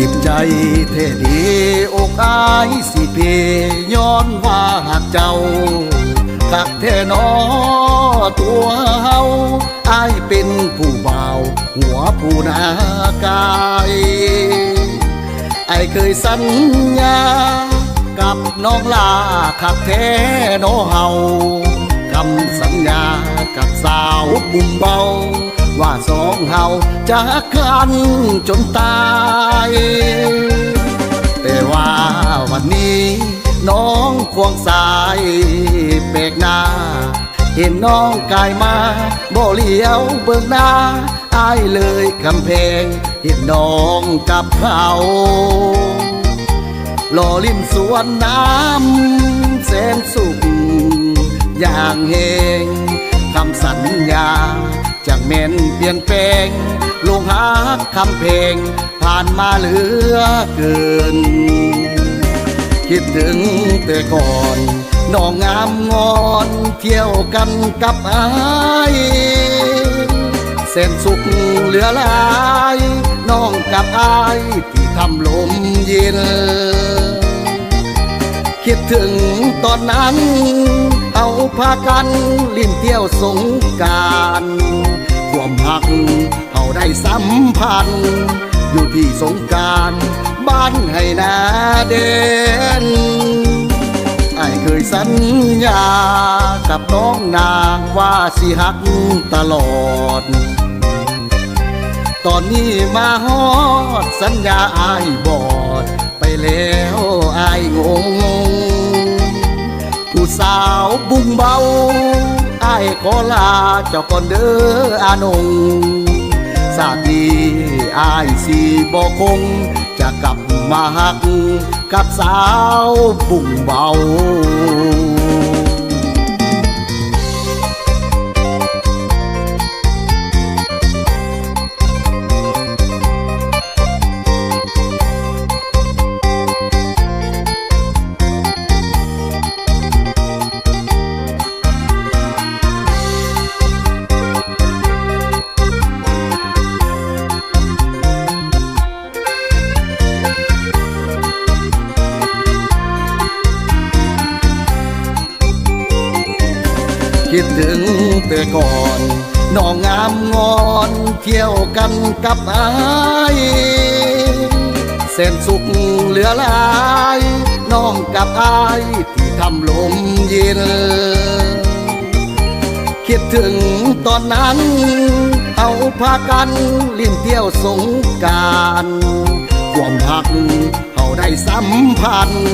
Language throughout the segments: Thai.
จิตใจเทดีอกอายสิเพย้อนว่าหักเจ้าคักแท้นอตัวเฮาอายเป็นผู้บ่าวหัวผู้นากายไอายเคยสัญญา กับน้องลาคักแท้โนเฮาคำสัญญากับสาวบุมเบา ว่าสองเฮาจะกันจนตาย แต่ว่าวันนี้น้องควงสายเปกหน้า เห็นน้องกายมาบ่เลี้ยวเบิกหน้าอายเลยกำแพง เห็นน้องกับเขาหล่อลิ้นสวนน้ำแสนสุขอย่างเฮงคำสัญญา จากเม่นเปลี่ยนแปลงลงหักคำเพลง ผ่านมาเหลือเกิน คิดถึงแต่ก่อนน้องงามงอนเที่ยวกันกับอายเส้นสุขเหลือหลาย น้องกับอายที่ทำลมเย็น คิดถึงตอนนั้น เอาพากันลิ้นเที่ยวสงการความหักเอาได้สัมพันธ์ อยู่ที่สงการบ้านให้นาเด่นไอ้เคยสัญญากับน้องนางว่าสิหักตลอด ตอนนี้มาฮอดสัญญาอายบอด ไปแล้วอายงง สาวบุ้งเบาไอ้ขอลาเจ้าก่อนเด้ออานงสาดีอายสีบ่คง จะกลับมาหัก กับสาวบุ้งเบา คิดถึงแต่ก่อนน้องงามงอนเที่ยวกันกับอายเส้นสุขเหลือหลายน้องกับอายที่ทำลมเย็น คิดถึงตอนนั้น เอาพากันลิ้นเที่ยวสงการความหักเอาได้สัมพันธ์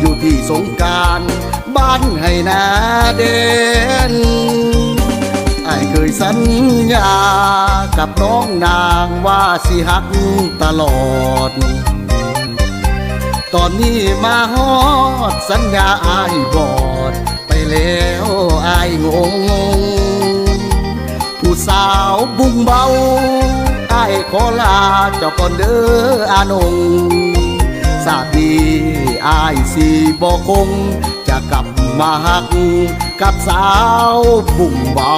อยู่ที่สงการบ้านให้นาเด สัญญากับน้องนางว่าสิหักตลอด ตอนนี้มาฮอดสัญญาอายบอด ไปแล้วอายงง ผู้สาวบุ้งเบาอายขอลาเจ้าก่อนเด้ออานงสาดีอายสีบ่คงจะกลับ มาหักกับสาวบุ่งเบา